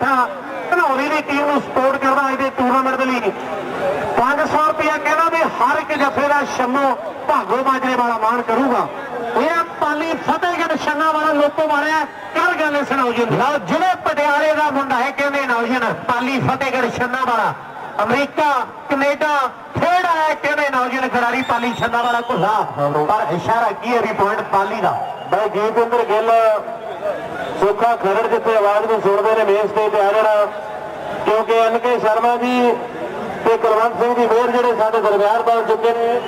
ਜੱਥਾ ਧਨੌਰੀ ਦੀ ਟੀਮ ਨੂੰ ਸਪੋਰਟ ਕਰਦਾ ਅੱਜ ਦੇ ਟੂਰਨਾਮੈਂਟ ਦੇ ਲਈ। 500 ਰੁਪਇਆ ਕਹਿੰਦਾ ਵੀ ਹਰ ਇੱਕ ਜੱਫੇ ਦਾ ਸ਼ੰਮੋ ਭਾਗੋ ਮਾਜਰੇ ਵਾਲਾ ਮਾਣ ਕਰੂਗਾ। ਇਹ ਪਾਲੀ ਫਤਿਹਗੜ੍ਹ ਛੰਨਾ ਵਾਲਾ ਲੋਕੋ ਵਾਲਿਆ ਕਰ ਗੱਲ ਇਸ ਨੌਜਵਾਨ ਲਓ, ਜ਼ਿਲ੍ਹੇ ਪਟਿਆਲੇ ਦਾ ਮੁੰਡਾ ਹੈ, ਕਹਿੰਦੇ ਨੌਜਵਾਨ ਪਾਲੀ ਫਤਿਹਗੜ੍ਹ ਛੰਨਾ ਵਾਲਾ। ਅਮਰੀਕਾ, ਕੈਨੇਡਾ ਖੇਡ ਆਇਆ, ਕਹਿੰਦੇ ਨੌਜਵਾਨ ਖਿਡਾਰੀ ਪਾਲੀ ਛੰਨਾ ਵਾਲਾ ਭੁੱਲਾ ਪਰ ਇਸ਼ਾਰਾ ਕੀ ਹੈ ਵੀ ਪੁਆਇੰਟ ਪਾਲੀ ਦਾ? ਬਾਈ ਜੀਤਿੰਦਰ ਗਿੱਲ ਸੋਖਾ ਖਰੜ ਜਿੱਥੇ ਆਵਾਜ਼ ਨੂੰ ਸੁਣਦੇ ਨੇ ਮੇਨ ਸਟੇਜ ਤੇ ਆ ਜਾਣਾ। ਕਿਉਂਕਿ ਐਨ ਕੇ ਸ਼ਰਮਾ ਜੀ ਤੇ ਕੁਲਵੰਤ ਸਿੰਘ ਜੀ ਮੇਰ ਜਿਹੜੇ ਸਾਡੇ ਦਰਬਾਰ ਪਹੁੰਚ ਚੁੱਕੇ ਨੇ,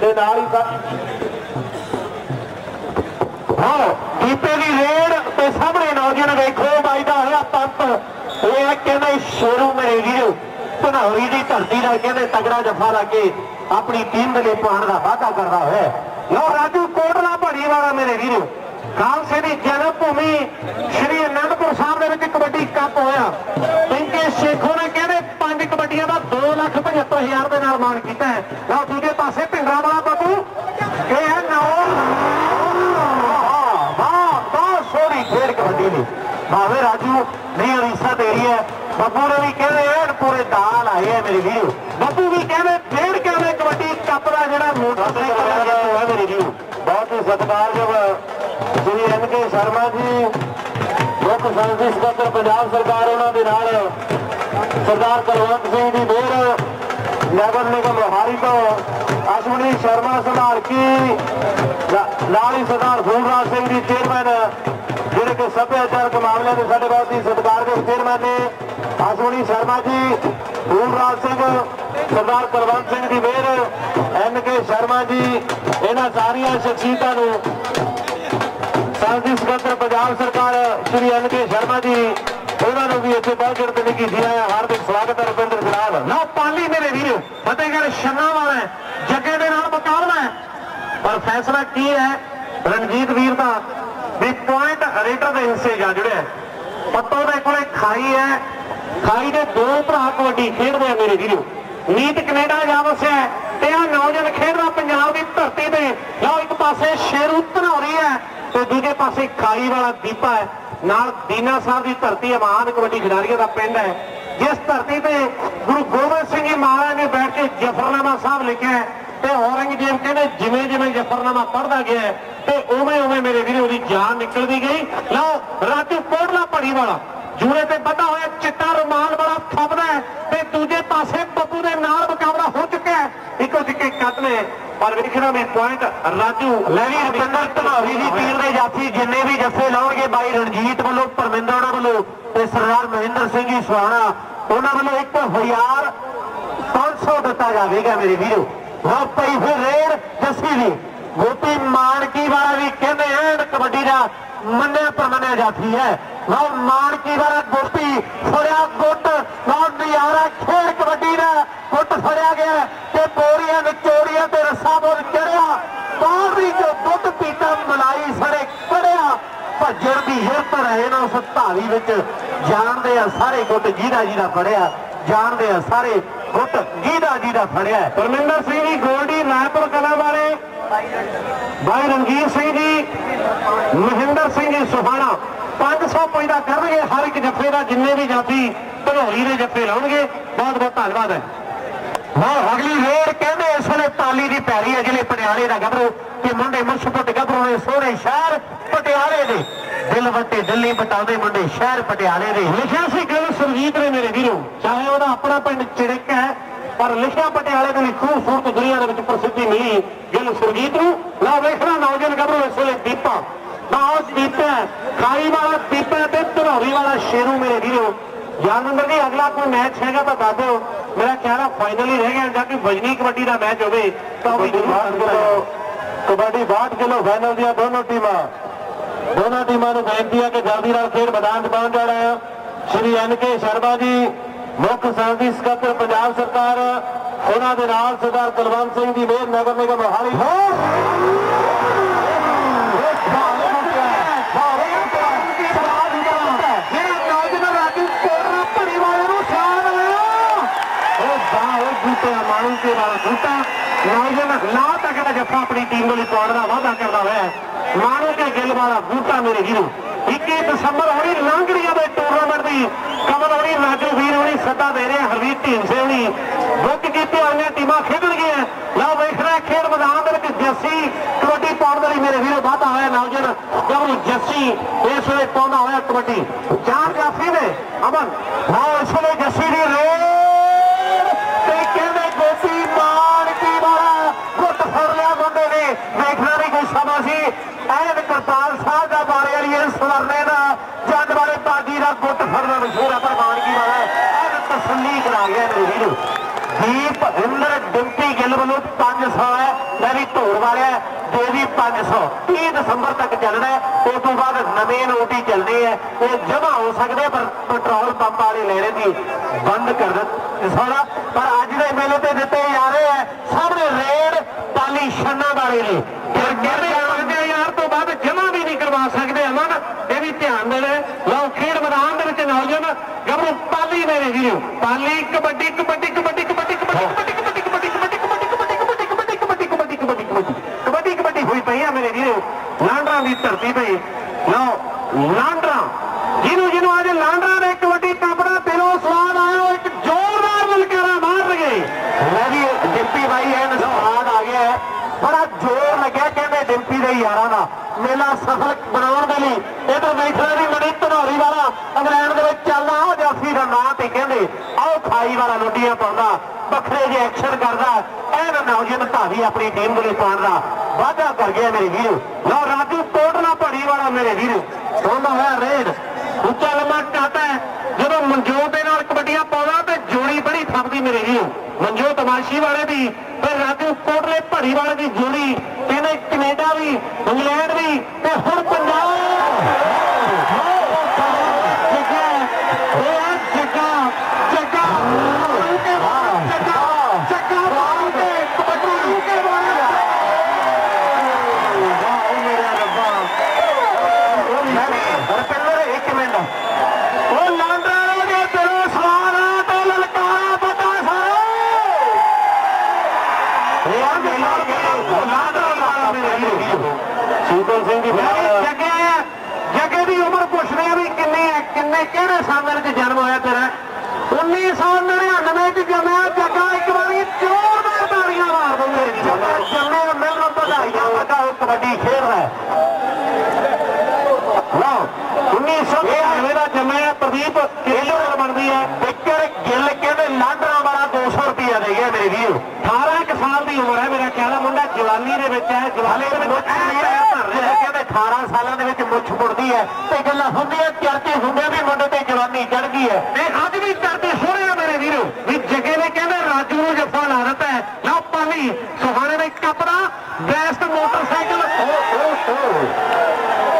ਤੇ ਨਾਲ ਹੀ ਹਾਂ ਦੀਪੇ ਦੀ ਰੇਡ ਤੇ ਸਾਹਮਣੇ ਨੌਜਵਾਨ ਵੇਖੋ ਵੱਜਦਾ ਹੋਇਆ ਪੰਪ। ਇਹ ਕਹਿੰਦੇ ਸ਼ੇਰੂ ਮੇਰੇ ਵੀਰੋ ਭਨੌਰੀ ਦੀ ਧਰਤੀ ਦਾ ਕਹਿੰਦੇ ਤਗੜਾ ਜਫਾ ਲਾ ਕੇ ਆਪਣੀ ਟੀਮ ਦੇ ਲਈ ਪਾਉਣ ਦਾ ਵਾਅਦਾ ਕਰਦਾ ਹੋਇਆ ਲੋ ਰਾਜੂ, ਕੋਟਲਾ ਭੜੀ ਵਾਲਾ ਮੇਰੇ ਵੀਰੋ। ਖਾਲਸੇ ਦੀ ਜਨਮ ਭੂਮੀ ਸ਼੍ਰੀ ਅਨੰਦਪੁਰ ਸਾਹਿਬ ਦੇ ਵਿੱਚ ਕਬੱਡੀ ਕੱਪ ਹੋਇਆ। ਪਿੰਕੇ ਸ਼ੇਖੋ ਨੇ ਕਹਿੰਦੇ ਪੰਜ ਕਬੱਡੀਆਂ ਦਾ 275000 ਦੇ ਨਾਲ ਮਾਣ ਕੀਤਾ ਹੈ। ਲਓ ਦੂਜੇ ਪਾਸੇ ਭਿੰਡਰਾ ਵਾਲਾ ਬੱਬੂ। ਇਹ ਹੈ ਨੌ। ਵਾਹ ਬਹੁਤ ਸੋਹਣੀ ਖੇਡ ਕਬੱਡੀ ਦੀ। ਭਾਵੇਂ ਰਾਜੂ, ਨਹੀਂ ਅਰੀਸਾ ਤੇਰੀ ਹੈ। ਬੱਬੂ ਨੇ ਵੀ ਕਹਿੰਦੇ ਐਨ ਪੂਰੇ ਦਾਲ ਆਏ ਹੈ ਮੇਰੇ ਵੀਰੋ। ਬੱਬੂ ਵੀ ਕਹਿੰਦੇ, ਫੇਰ ਕਹਿੰਦੇ ਕਬੱਡੀ ਕੱਪ ਦਾ ਜਿਹੜਾ ਮੋਟਰਸਾਈਕਲ ਹੈ ਮੇਰੇ ਵੀਰੋ। ਬਹੁਤ ਹੀ ਸਤਿਕਾਰਯੋਗ ਸ਼ਰਮਾ ਜੀ। ਮੁੱਖ ਸੰਸਦੀ ਸਕੱਤਰ ਪੰਜਾਬ ਸਰਕਾਰ ਉਹਨਾਂ ਦੇ ਨਾਲ। ਸਰਦਾਰ ਕੁਲਵੰਤ ਸਿੰਘ ਦੀ ਦੇਰ ਨਗਰ ਨਿਗਮ ਮੋਹਾਲੀ ਤੋਂ ਅਸ਼ਵਨੀ ਸ਼ਰਮਾ ਸੰਭਾਲ ਨਾਲ ਹੀ ਸਰਦਾਰ ਫੂਲਰਾਜ ਸਿੰਘ ਜੀ ਚੇਅਰਮੈਨ, ਜਿਹੜੇ ਕਿ ਸੱਭਿਆਚਾਰਕ ਮਾਮਲਿਆਂ ਦੇ ਸਾਡੇ ਬਹੁਤ ਹੀ ਸਤਿਕਾਰਯੋਗ ਚੇਅਰਮੈਨ ਨੇ, ਅਸ਼ਵਨੀ ਸ਼ਰਮਾ ਜੀ ਫੂਲਰਾਜ ਸਿੰਘ, ਸਰਦਾਰ ਕੁਲਵੰਤ ਸਿੰਘ ਦੀ ਮੇਰ ਐਨ ਕੇ ਸ਼ਰਮਾ ਜੀ, ਇਹਨਾਂ ਸਾਰੀਆਂ ਸ਼ਖਸੀਅਤਾਂ ਨੂੰ ਸੰਸਦੀ ਸਕੱਤਰ ਪੰਜਾਬ ਸਰਕਾਰ ਸ਼੍ਰੀ ਐਨ ਕੇ ਸ਼ਰਮਾ ਜੀ, ਉਹਨਾਂ ਨੂੰ ਵੀ ਇੱਥੇ ਪਹੁੰਚਣ ਤੇ ਨਿੱਘੀ ਜੀ ਆਇਆ। ਹਾਰਦਿਕ ਸਵਾਗਤ ਹੈ ਰਵਿੰਦਰ ਜਨਾਬ ਨਾ, ਪਾਲੀ ਮੇਰੇ ਵੀਰੋ, ਫਤਿਹਗੜ੍ਹ ਛੰਨਾ ਵਾਲਾ ਜੱਗੇ ਦੇ ਨਾਲ ਮੁਕਾਬਲਾ ਹੈ। ਪਰ ਫੈਸਲਾ ਕੀ ਹੈ? ਰਣਜੀਤ ਵੀਰ ਦਾ ਵੀ ਪੁਆਇੰਟ ਰੇਟਰ ਦੇ ਹਿੱਸੇ ਜਾ ਜੁੜਿਆ ਹੈ। ਪੱਤੋ ਦੇ ਕੋਲੇ ਖਾਈ ਹੈ। ਖਾਈ ਦੇ ਦੋ ਭਰਾ ਕਬੱਡੀ ਖੇਡਦੇ ਆ ਮੇਰੇ ਵੀਰੋ। ਨੀਤ ਕੈਨੇਡਾ ਜਾ ਵਸਿਆ ਤੇ ਆ ਨੌਜਵਾਨ ਖੇਡਦਾ ਪੰਜਾਬ ਦੀ ਧਰਤੀ ਤੇ। ਲਓ, ਇੱਕ ਪਾਸੇ ਸ਼ੇਰੂ ਧਨੌਰੀ ਹੈ। ਤੇ ਦੂਜੇ ਪਾਸੇ ਖਾਈ ਵਾਲਾ ਦੀਪਾ ਹੈ। ਨਾਲ ਦੀਨਾ ਸਾਹਿਬ ਦੀ ਧਰਤੀ ਅਮਾਨ ਕਬੱਡੀ ਖਿਡਾਰੀਆਂ ਦਾ ਪਿੰਡ ਹੈ। ਜਿਸ ਧਰਤੀ ਤੇ ਗੁਰੂ ਗੋਬਿੰਦ ਸਿੰਘ ਜੀ ਮਹਾਰਾਜ ਨੇ ਬੈਠ ਕੇ ਜਫਰਨਾਮਾ ਸਾਹਿਬ ਲਿਖਿਆ ਤੇ ਔਰੰਗਜ਼ੇਬ ਕਹਿੰਦੇ, ਜਿਵੇਂ ਜਿਵੇਂ ਜਫਰਨਾਮਾ ਪੜਦਾ ਗਿਆ ਤੇ ਉਵੇਂ ਉਵੇਂ ਮੇਰੇ ਵੀਰੇ ਉਹਦੀ ਜਾਨ ਨਿਕਲਦੀ ਗਈ। ਲਓ ਰਾਤੂ ਕੋਟਲਾ ਪੜੀ ਵਾਲਾ, ਜੂਰੇ ਤੇ ਬੱਧਾ ਹੋਇਆ ਚਿੱਟਾ ਰੁਮਾਲ ਵਾਲਾ ਫੱਬਦਾ ਤੇ ਦੂਜੇ ਪਾਸੇ ਬੱਬੂ ਦੇ ਨਾਲ ਮੁਕਾਬਲਾ ਹੈ ਇੱਕੋ ਜਿੱਕੇ ਕੱਟ ਪਰ ਵੇਖਣਾ ਵੀ ਪੁਆਇੰਟ ਰਾਜੂ ਲੈ ਵੀ ਰਵਿੰਦਰ ਧਨੌਰੀ ਦੀ ਟੀਮ ਦੇ ਜਾਫੀ ਜਿੰਨੇ ਵੀ ਜੱਫੇ ਲਾਉਣਗੇ ਬਾਈ ਰਣਜੀਤ ਵੱਲੋਂ, ਪਰਮਿੰਦਰ ਉਹਨਾਂ ਵੱਲੋਂ ਤੇ ਸਰਦਾਰ ਮਹਿੰਦਰ ਸਿੰਘ ਜੀ ਸਵਾਣਾ, ਉਹਨਾਂ ਵੱਲੋਂ 1000 500 ਦਿੱਤਾ ਜਾਵੇਗਾ ਮੇਰੇ ਵੀਰੋ। ਲਓ ਪਈ ਫਿਰ ਰੇਡ ਜੱਸੀ ਦੀ। ਗੋਪੀ ਮਾਨਕੀ ਵਾਲਾ ਵੀ ਕਹਿੰਦੇ ਐਨ ਕਬੱਡੀ ਦਾ ਮੰਨਿਆ ਪਰਮੰਨਿਆ ਜਾਫੀ ਹੈ। ਲਓ ਮਾਨਕੀ ਵਾਲਾ ਗੋਪੀ ਫੜਿਆ ਗੁੱਟ ਲਓ ਨਜ਼ਾਰਾ ਖੇਡ ਕਬੱਡੀ ਦਾ ਗੁੱਟ ਫੜਿਆ ਗਿਆ ਤੇ ਬੋਰੀਆਂ ਨਿਚੋੜੀਆਂ ਤੇ ਰੱਸਾ ਬੋਲ ਚੜਿਆ। ਬਾਹਰੀ ਜੋ ਦੁੱਧ ਪੀਤਾ ਮਲਾਈ ਸੜੇ ਕੜਿਆ, ਭੱਜਣ ਦੀ ਹਿਰਤ ਰਹੇ ਨਾ ਉਸ ਧਾਰੀ ਵਿੱਚ। ਜਾਣਦੇ ਆ ਸਾਰੇ ਗੁੱਟ ਜਿਹਦਾ ਜਿਹਦਾ ਫੜਿਆ, ਜਾਣਦੇ ਆ ਸਾਰੇ ਗੁੱਟ ਜਿਹਦਾ ਜਿਹਦਾ ਫੜਿਆ। ਪਰਮਿੰਦਰ ਸਿੰਘ ਜੀ, ਗੋਲਡੀ ਰਾਏਪੁਰ ਕਲਾ ਵਾਲੇ। ਭਾਈ ਰਣਜੀਤ ਸਿੰਘ ਜੀ, ਮਹਿੰਦਰ ਸਿੰਘ ਜੀ, ਸੁਹਾਣਾ। 500 ਪੈਦਾ ਕਰਨਗੇ, ਹਰ ਇੱਕ ਜੱਫੇ ਦਾ ਜਿੰਨੇ ਵੀ ਜਾਤੀ ਭਨੋਰੀ ਦੇ ਜੱਫੇ ਲਾਉਣਗੇ, ਬਹੁਤ ਬਹੁਤ ਧੰਨਵਾਦ ਹੈ। ਹਾਂ ਅਗਲੀ ਰੇਡ ਕਹਿੰਦੇ ਇਸ ਵੇਲੇ ਤਾਲੀ ਦੀ ਪੈਰੀ ਹੈ ਜਿਹੜੇ ਪਟਿਆਲੇ ਦਾ ਗੱਭਰੂ ਤੇ ਮੁੰਡੇ ਮੁਰਸ਼ਪੁਰ ਗੱਭਰੂ ਨੇ ਸੋਹਣੇ ਸ਼ਹਿਰ ਪਟਿਆਲੇ ਦੇ। ਦਿਲ ਵੱਟੇ ਦਿੱਲੀ ਬਟਾਉਂਦੇ ਮੁੰਡੇ ਸ਼ਹਿਰ ਪਟਿਆਲੇ ਦੇ। ਲਿਖਿਆ ਸੀ ਗੱਲ ਸੁਰਜੀਤ ਨੇ ਮੇਰੇ ਵੀਰੋ, ਚਾਹੇ ਉਹਦਾ ਆਪਣਾ ਪਿੰਡ ਚਿੜਕ ਹੈ, ਪਰ ਲਿਖਿਆ ਪਟਿਆਲੇ ਦੇ ਲਈ ਖੂਬਸੂਰਤ ਦੁਨੀਆ ਦੇ ਵਿੱਚ ਪ੍ਰਸਿੱਧੀ ਮਿਲੀ ਗਿੱਲ ਸੁਰਜੀਤ ਨੂੰ। ਲਾ ਵੇਖਣਾ ਨੌਜਵਾਨ ਗੱਭਰੂ ਇਸ ਵੇਲੇ ਦੀਪਾ। ਉਹ ਦੀਪਾ ਖਾਈ ਵਾਲਾ ਦੀਪਾ ਤੇ ਧਨੌਰੀ ਵਾਲਾ ਸ਼ੇਰੂ ਮੇਰੇ ਵੀਰੋ। ਜਾਨਵਰ ਜੀ ਅਗਲਾ ਕੋਈ ਮੈਚ ਹੈਗਾ ਤਾਂ ਦੱਸ ਦਿਓ। ਮੇਰਾ ਖਿਆਲ ਆ ਫਾਈਨਲ ਹੀ ਰਹਿ ਗਿਆ ਜਾਂ ਕੋਈ ਵਜਨੀ ਕਬੱਡੀ ਦਾ ਮੈਚ ਹੋਵੇ ਤਾਂ ਵੀ kabaddi 62 kilo kabaddi 62 kilo final ਦੀਆਂ ਦੋਨੋਂ ਟੀਮਾਂ। ਦੋਨਾਂ ਟੀਮਾਂ ਨੂੰ ਬੇਨਤੀ ਹੈ ਕਿ ਜਲਦੀ ਨਾਲ ਖੇਡ ਮੈਦਾਨ 'ਚ ਪਹੁੰਚ ਜਾਣਾ ਹੈ। ਸ਼੍ਰੀ ਐਨ ਕੇ ਸ਼ਰਮਾ ਜੀ ਮੁੱਖ ਸੰਸਦੀ ਸਕੱਤਰ ਪੰਜਾਬ ਸਰਕਾਰ ਉਹਨਾਂ ਦੇ ਨਾਲ ਸਰਦਾਰ ਕੁਲਵੰਤ ਸਿੰਘ ਦੀ ਮੇਰ ਨਗਰ ਨਿਗਮ ਮੋਹਾਲੀ ਨੌਜਵਾਨ ਰਾਜੂ ਕੋਟਰਾ ਭੜੀ ਵਾਲੇ ਨੂੰ ਸਾਧ ਲਿਆ ਉਹ ਬਾਹ ਉਹ ਬੂਟੇ ਮਾਣੂ ਕੇ ਵਾਲਾ ਬੂਟਾ ਨੌਜਵਾਨ ਲਾ ਤੱਕ ਦਾ ਜੱਫਾ ਆਪਣੀ ਟੀਮ ਦੇ ਲਈ ਪਾਉਣ ਦਾ ਵਾਅਦਾ ਕਰਦਾ ਹੋਇਆ ਮਾਣੂ ਕੇ ਗਿੱਲ ਵਾਲਾ ਬੂਟਾ ਮੇਰੇ ਵੀਰੋ। 21 ਦਸੰਬਰ ਹੋਣੀ ਲਾਂਗੜੀਆਂ ਦੇ ਟੂਰਨਾਮੈਂਟ ਦੀ। ਸੱਦਾ ਦੇ ਰਹੇ, ਹਰਵੀਰ ਢੀਂਸੇ ਹੁਣੀ। ਬੁੱਕ ਕੀਤੇ ਹੋਈਆਂ ਟੀਮਾਂ ਖੇਡਣਗੀਆਂ ਲਓ ਵੇਖ ਰਿਹਾ ਖੇਡ ਮੈਦਾਨ ਦੇ ਵਿੱਚ ਜੱਸੀ ਕਬੱਡੀ ਪਾਉਣ ਦੇ ਲਈ ਮੇਰੇ ਵੀਰੋ ਵਾਧਾ ਹੋਇਆ ਨੌਜਵਾਨ ਗੱਭਰੂ ਜੱਸੀ ਇਸ ਵੇਲੇ ਪਾਉਂਦਾ ਹੋਇਆ ਕਬੱਡੀ। ਚਾਰ ਕਾਫੀ ਨੇ, ਅਮਨ। ਲਓ ਇਸ ਵੇਲੇ ਜੱਸੀ ਦੀ ਰੇਡ ਤੇ ਕਹਿੰਦੇ ਗੋਪੀ ਮਾਨ ਕੀ ਵਾਲਾ ਗੁੱਟ ਫੜ ਲਿਆ ਮੁੰਡੇ ਨੇ ਵੇਖਣਾ ਨਹੀਂ ਕੋਈ ਸਮਾਂ ਸੀ ਐਨ ਕਰਤਾਰ ਸਾਹਿਬ ਦਾ ਬਾਰੇ ਵਾਲੀ ਇਸ ਸਵਰਨੇ ਦਾ ਜੱਜ ਵਾਲੇ ਬਾਜੀ ਦਾ ਗੁੱਟ ਫੜਨਾ ਮਸ਼ਹੂਰ ਆ ਪਰ ਤਸੱਲੀ ਕਰਾ ਗਿਆ ਮੇਰੇ ਵੀਰੋ। ਦੀਪ ਇੰਦਰ ਡਿੰਪੀ ਗਿੱਲ ਵੱਲੋਂ 500 ਹੈ। ਮੈਂ ਵੀ ਢੋਲ ਵਾਲਿਆ ਦੇਵੀ 500 30 ਦਸੰਬਰ ਤੱਕ ਚੱਲਣਾ ਹੈ। ਉਸ ਤੋਂ ਬਾਅਦ ਨਵੇਂ ਨੋਟੀ ਹੀ। ਚੱਲਦੇ ਆ ਇਹ ਜਮਾ ਹੋ ਸਕਦੇ ਪਰ ਪੈਟਰੋਲ ਪੰਪ ਵਾਲੇ ਲੈਣੇ ਦੀ ਬੰਦ ਕਰ ਦਿੱਤੇ ਸੋਣਾ ਪਰ ਅੱਜ ਦੇ ਮੇਲੇ ਤੇ ਦਿੱਤੇ ਜਾ ਰਹੇ ਆ ਸਾਹਮਣੇ ਰੇਡ ਪਾਲੀ ਛੰਨਾ ਵਾਲੇ ਨੇ। ਫਿਰ ਕਹਿੰਦੇ ਆਉਂਦੇ ਯਾਰ ਤੋਂ ਬਾਅਦ ਜਮਾ ਵੀ ਨਹੀਂ ਕਰਵਾ ਸਕਦੇ ਅਮਨ ਇਹ ਵੀ ਧਿਆਨ ਦੇਣਾ ਲਓ ਖੇਡ ਮੈਦਾਨ ਦੇ ਵਿੱਚ ਨੌਜਵਾਨ ਗੱਭਰੂ ਪਾਲੀ ਮੇਰੇ ਵੀਰੋ ਪਾਲੀ ਕਬੱਡੀ ਕਬੱਡੀ ਕਬੱਡੀ ਕਬੱਡੀ ਕਬੱਡੀ ਕਬੱਡੀ ਕਬੱਡੀ ਕਬੱਡੀ ਕਬੱਡੀ ਕਬੱਡੀ ਕਬੱਡੀ ਕਬੱਡੀ ਕਬੱਡੀ ਕਬੱਡੀ ਕਬੱਡੀ ਕਬੱਡੀ ਕਬੱਡੀ ਹੋਈ ਪਈ ਆ ਮੇਰੇ ਵੀਰੋ ਲਾਂਡਰਾਂ ਦੀ ਧਰਤੀ ਤੇ ਲਓ ਲਾਂਡਰਾਂ ਜਿਹਨੂੰ ਜਿਹਨੂੰ ਅੱਜ ਲਾਂਡਰਾਂ ਦੇ ਕਬੱਡੀ ਕੱਪ ਦਾ ਦਿਲੋਂ ਸਵਾਦ ਆਇਆ ਇੱਕ ਜ਼ੋਰਦਾਰ ਲਲਕਾਰਾ ਮਾਰ ਲਗੇ ਲੈ ਵੀ ਡਿੰਪੀ ਬਾਈ ਐਨ ਸਵਾਦ ਆ ਗਿਆ ਬੜਾ ਜ਼ੋਰ ਲੱਗਿਆ ਕਹਿੰਦੇ ਡਿੰਪੀ ਦੇ ਯਾਰਾਂ ਦਾ ਮੇਲਾ ਸਫਲ ਬਣਾਉਣ ਦੇ ਲਈ ਇਧਰ ਵੇਖਣਾ ਦੀ ਮੜੀ ਧਨੌਰੀ ਵਾਲਾ, ਇੰਗਲੈਂਡ ਦੇ ਵਿੱਚ ਚੱਲਦਾ, ਉਹ ਜਾਫੀ ਦਾ ਨਾਂ ਤੇ ਕਹਿੰਦੇ, ਆਓ ਖਾਈ ਵਾਲਾ ਲੁੱਡੀਆਂ ਪਾਉਂਦਾ, ਵੱਖਰੇ ਜਿਹੇ ਐਕਸ਼ਨ ਕਰਦਾ, ਐਨ ਨੌਜਵਾਨ ਧਾਵੀ ਆਪਣੀ ਟੀਮ ਦੇ ਲਈ ਪਾਉਣ ਦਾ ਵਾਅਦਾ ਕਰ ਗਿਆ ਮੇਰੇ ਵੀਰੋ। ਲਓ, ਰਾਜੂ ਕੋਟਲਾ ਪੜੀ ਵਾਲਾ ਮੇਰੇ ਵੀਰੋ। ਸੋਨਾ ਹੋਇਆ ਰੇਡ। ਉੱਚਾ ਲੰਮਾ ਕਾਟਾ ਹੈ। ਜਦੋਂ ਮਨਜੋਤ ਦੇ ਨਾਲ ਕਬੱਡੀਆਂ ਪਾਉਂਦਾ ਤੇ ਜੋੜੀ ਬੜੀ ਫੱਬਦੀ ਮੇਰੇ ਵੀਰੋ ਮਨਜੋਤ ਵਾਲੇ ਦੀ, ਫਿਰ ਰਾਜੂ ਕੋਟਲੇ ਭੜੀ ਵਾਲੇ ਦੀ ਜੋੜੀ ਕਹਿੰਦੇ ਕੈਨੇਡਾ ਵੀ, ਇੰਗਲੈਂਡ ਵੀ ਤੇ ਹੁਣ ਪੰਜਾਬ ਜੱਗਾ ਇਹ ਆ ਜੱਗਾ ਜੱਗਾ ਜੱਗਾ ਜੱਗਾ ਬਾਹਰ ਦੇ ਕਬੱਡੀ ਕੇ ਬਾਹਰ ਵਾਹ ਮੇਰੇ ਰੱਬਾ ਰਪਿੰਦਰ ਇੱਕ ਮਿੰਟ ਉਹ ਲਾਂਡਰਾ ਦੇ ਤੇਰੇ ਸਵਾਰਾ ਤੇ ਲਲਕਾਰਾ ਪਤਾ ਸਾਰੇ ਇਹ ਆ ਮੇਲਾ ਲਾਂਡਰਾ ਦਾ ਮੇਰੇ ਵੀਰੋ ਸ਼ੀਤਲ ਸਿੰਘ ਦੀ ਜੱਗੇ ਜੱਗੇ ਦੀ ਉਮਰ ਪੁੱਛਦੇ ਆ ਵੀ ਕਿੰਨੀ ਹੈ ਕਿਹੜੇ ਸਾਲ ਵਿੱਚ ਜਨਮ ਹੋਇਆ ਤੇਰਾ? 1999 ਚ ਜੰਮਿਆ ਜੱਗਾ ਇੱਕ ਵਾਰੀ ਜ਼ੋਰਦਾਰ ਤਾੜੀਆਂ ਮਾਰ ਦੋ ਮੇਰੇ ਜੱਗਾ ਜੰਮੇ ਨੂੰ ਵਧਾਈਆਂ ਪਤਾ ਉਹ ਕਬੱਡੀ ਖੇਡਦਾ ਹੈ ਲਓ 1999 ਦਾ ਜੰਮਿਆ ਪ੍ਰਦੀਪ ਕਿਲੋ ਬਣਦੀ ਹੈ? ਵਿਕਰ ਗਿੱਲ ਕਹਿੰਦੇ, ਲਾਂਡਰਾ ਵਾਲਾ 200 ਰੁਪਿਆ ਦੇ ਗਿਆ ਮੇਰੇ ਵੀਰ। 18 ਇੱਕ ਸਾਲ ਦੀ ਉਮਰ ਹੈ ਮੇਰਾ ਜਵਾਨੀ ਦੇ ਵਿੱਚ ਹੈ, ਜਵਾਨੀ ਦੇ ਵਿੱਚ ਐ ਧਰ ਰਿਹਾ ਹੈ 18 ਸਾਲਾਂ ਦੇ ਵਿੱਚ ਮੁੱਛ ਮੁੜਦੀ ਹੈ ਤੇ ਗੱਲਾਂ ਹੁੰਦੀਆਂ, ਚਰਚੇ ਹੁੰਦੇ ਵੀ ਮੁੰਡੇ ਤੇ ਜਵਾਨੀ ਚੜ ਗਈ ਹੈ। ਤੇ ਅੱਜ ਵੀ ਚਰਚੇ ਹੋ ਰਹੇ ਮੇਰੇ ਵੀਰੋ, ਵੀ ਜੱਗੇ ਨੇ ਕਹਿੰਦੇ ਰਾਜੂ ਨੂੰ ਜੱਫਾ ਲਾ ਦਿੱਤਾ ਹੈ। ਲਓ ਪਾਲੀ, ਸੁਹਾਣੇ ਦੇ cup best motorcycle.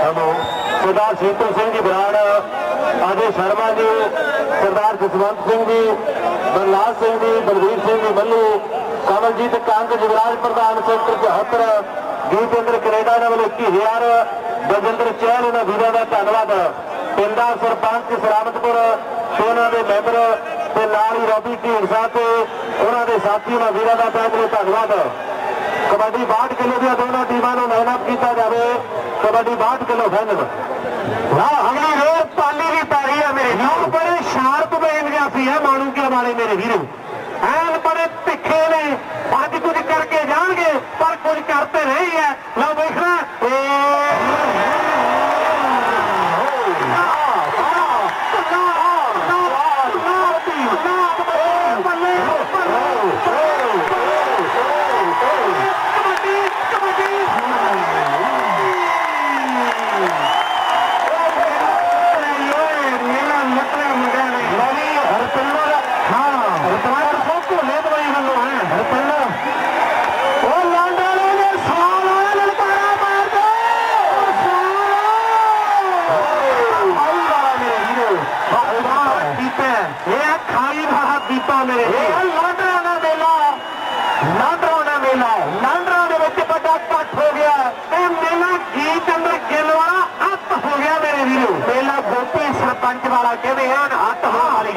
Hello, Sardar Sito Singh ji Brar ਅਜੇ ਸ਼ਰਮਾ ਜੀ, ਸਰਦਾਰ ਜਸਵੰਤ ਸਿੰਘ ਜੀ ਬਰਲਾਲ ਸਿੰਘ ਜੀ, ਬਲਵੀਰ ਸਿੰਘ ਜੀ ਮੱਲੂ ਕਮਲਜੀਤ ਕੰਗ, ਜਗਰਾਜ ਪ੍ਰਧਾਨ ਸੈਕਟਰ 74 ਦੀਪਿੰਦਰ ਕੈਨੇਡਾ ਇਹਨਾਂ ਵੱਲੋਂ 21000 ਬਜਿੰਦਰ ਚਹਿਲ ਇਹਨਾਂ ਵੀਰਾਂ ਦਾ ਧੰਨਵਾਦ। ਪਿੰਡਾ ਸਰਪੰਚ ਸਰਾਮਤਪੁਰ ਤੇ ਉਹਨਾਂ ਦੇ ਮੈਂਬਰ ਤੇ ਨਾਲ ਹੀ ਰੋਬੀ ਢੀਂਡਸਾ ਤੇ ਉਹਨਾਂ ਦੇ ਸਾਥੀ ਉਹਨਾਂ ਵੀਰਾਂ ਦਾ ਤਹਿ ਦਿਲੋਂ ਧੰਨਵਾਦ। ਕਬੱਡੀ 62 ਕਿਲੋ ਦੀਆਂ ਦੋਨਾਂ ਟੀਮਾਂ ਨੂੰ ਲਾਈਨ ਕੀਤਾ ਜਾਵੇ। ਕਬੱਡੀ 62 ਕਿਲੋ ਫਾਈਨਲ ਨਾ ਅਗਲੀ ਰੇਰ ਪਾਲੀ ਦੀ ਪੈਰੀ ਆ ਮੇਰੇ ਵੀਰੋ। ਬੜੇ ਸ਼ਾਰਪ ਬੇਨ ਜਾਫੀ ਆ, ਮਾਣੂ ਕੇ ਵਾਲੇ ਮੇਰੇ ਵੀਰੋ? ਐਨ ਬੜੇ ਤਿੱਖੇ ਨੇ। ਅੱਜ ਕੁਝ ਕਰਕੇ ਜਾਣਗੇ, ਪਰ ਕੁਝ ਕਰਤੇ ਨਹੀਂ ਹੈ ਲਓ ਵੇਖਣਾ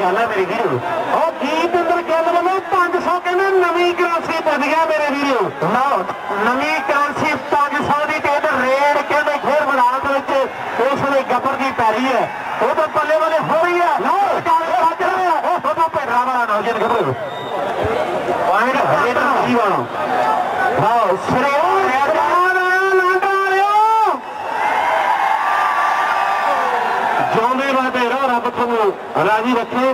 ਗੱਲ ਹੈ ਮੇਰੇ ਵੀਰੋ। ਉਹ ਗੀਤ ਅੰਦਰ ਗੱਲ ਵੱਲੋਂ 500 ਕਹਿੰਦੇ ਨਵੀਂ ਕਰੰਸੀ ਪੁੱਜ ਗਿਆ ਮੇਰੇ ਵੀਰੋ। ਲਓ, ਨਵੀਂ ਕਰੰਸੀ 500 ਦੀ ਤੇ ਰੇਡ ਕਹਿੰਦੇ ਖੇਰ ਬਣਾਉਣ ਦੇ ਵਿੱਚ ਉਸ ਵੇਲੇ ਗੱਬਰ ਦੀ ਪੈਰੀ ਹੈ। ਉਹ ਤਾਂ ਪੱਲੇ ਵਾਲੇ ਹੋ ਰਹੀ ਹੈ। ਲਓ ਕਾਲੇ ਵੱਜ ਰਹੇ ਆ ਉਹ ਤੋਂ ਪੈਰਾ ਵਾਲਾ ਨੌਜਵਾਨ ਗੱਬਰ ਪੁਆਇੰਟ ਹਰੇ ਦਾ ਜੀਵਾਨੋ ਲਓ ਸ੍ਰੀ अपना पक्ष राजी रखे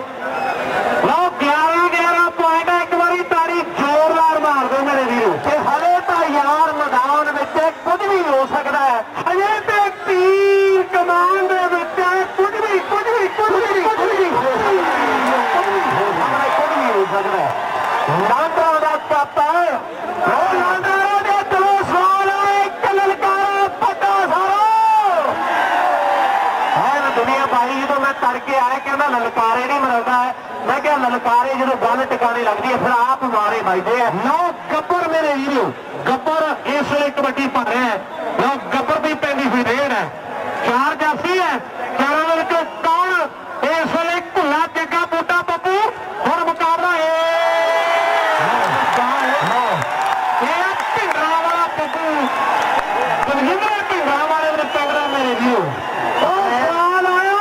ਲਲਕਾਰੇ ਨਹੀਂ ਮਰਦਾ ਹੈ। ਮੈਂ ਕਿਹਾ ਲਲਕਾਰੇ ਜਦੋਂ ਗੱਲ ਟਿਕਾਣੇ ਲੱਗਦੀ ਹੈ, ਫਿਰ ਆਪ ਮਾਰੇ ਵੱਜਦੇ ਆ ਨੌ ਗੱਬਰ ਮੇਰੇ ਵੀਰੋ, ਗੱਬਰ ਇਸ ਵੇਲੇ ਕਬੱਡੀ ਪਾ ਰਿਹਾ ਹੈ। ਲਓ ਗੱਬਰ ਦੀ ਪੈਂਦੀ ਹੋਈ ਰੇਡ ਹੈ। ਚਾਰ ਜਾਫੀ ਹੈ ਚਾਰਾਂ ਦੇ ਵਿੱਚੋਂ ਕੌਣ ਇਸ ਵੇਲੇ ਭੁੱਲਾ ਜੱਗਾ ਬੂਟਾ ਬੱਬੂ ਹੁਣ ਮੁਕਾਬਲਾ ਹੈ ਇਹ ਢਿੰਗਰਾ ਵਾਲਾ ਬੱਬੂ ਬਲਜਿੰਦਰ ਢਿੰਗਰਾ ਵਾਲੇ ਦੇ ਪੈਗੜਾ ਮੇਰੇ ਵੀਰੋ ਉਹ ਸਵਾਲ ਆਇਆ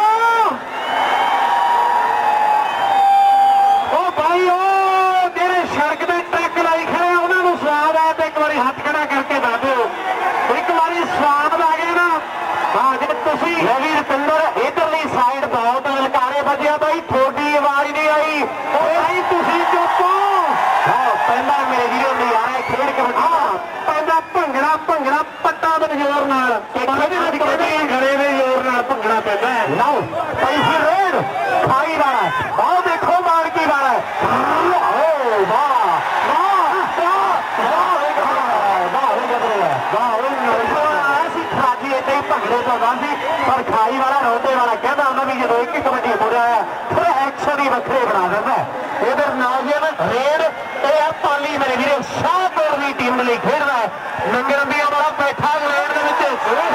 ਉਹ ਭਾਈ ਉਹ ਜਿਹੜੇ ਸੜਕ ਤੇ ਟਰੱਕ ਲਾਈ ਖੜੇ ਆ, ਉਹਨਾਂ ਨੂੰ ਸਵਾਦ ਆਇਆ ਤੇ ਇੱਕ ਵਾਰੀ ਹੱਥ ਖੜਾ ਕਰਕੇ ਦੱਸ ਦਿਓ ਇੱਕ ਵਾਰੀ ਸਵਾਦ ਆ ਗਿਆ ਨਾ ਹਾਂ ਜੇ ਤੁਸੀਂ ਰਵੀ ਰਤਿੰਦਰ ਇਧਰਲੀ ਸਾਈਡ ਬਹੁਤ ਲਲਕਾਰੇ ਵੱਜਿਆ ਬਾਈ ਥੋੜੀ ਆਵਾਜ਼ ਨਹੀਂ ਆਈ ਉਹ ਭਾਈ ਤੁਸੀਂ ਚੁੱਪ ਹੋ ਹਾਂ ਪਹਿਲਾਂ ਮੇਰੇ ਵੀਰੋ ਨਜ਼ਾਰਾ ਖੇਡ ਕਬੱਡੀ ਹਾਂ ਪੈਂਦਾ ਭੰਗੜਾ ਭੰਗੜਾ ਪੱਟਾ ਦੇ ਜ਼ੋਰ ਨਾਲ ਕਹਿੰਦੇ ਅੱਜ ਕਹਿੰਦੇ ਘਰੇ ਦੇ ਯੋਰ ਨਾਲ ਭੰਗੜਾ ਪੈਂਦਾ ਹੈ ਲਓ ਪੈਸੀ ਰੇਡ ਖਾਈ ਵਾਲਾ ਆਹ ਦੇਖੋ ਮਾਰਕੀ ਵਾਲਾ ਓ ਵਾਹ ਵਾਹ ਵਾਹ ਸੀ ਪਰ ਖਾਈ ਵਾਲਾ ਰੋਟੇ ਵਾਲਾ ਕਹਿੰਦਾ ਹੁੰਦਾ ਵੀ ਜਦੋਂ ਇੱਕ ਕਬੱਡੀ ਮੁੜਿਆ ਆ ਫਿਰ ਐਕਸ਼ਨ ਹੀ ਵੱਖਰੇ ਬਣਾ ਦਿੰਦਾ ਇਧਰ ਨੌਜਵਾਨ ਰੇਡ ਤੇ ਆ ਪਾਲੀ ਮੇਰੇ ਵੀਰੇ ਸ਼ਾਹਪੁਰ ਦੀ ਟੀਮ ਲਈ ਖੇਡਦਾ ਹੈ ਨੰਗਰੰਬੀਆਂ ਵਾਲਾ ਬੈਠਾ ਗ੍ਰੈਂਡ Rodrigues.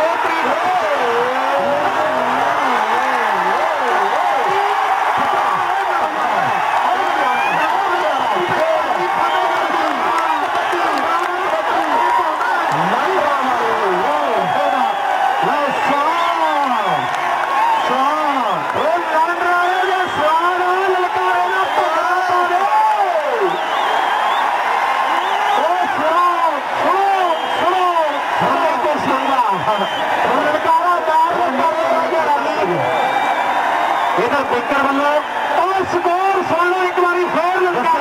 ਇਹਦਾ ਸਪੀਕਰ ਵੱਲੋਂ ਉਹ ਸਕੋਰ ਸੁਣ ਲਓ ਇੱਕ ਵਾਰੀ ਫੇਰ ਲਲਕਾਰ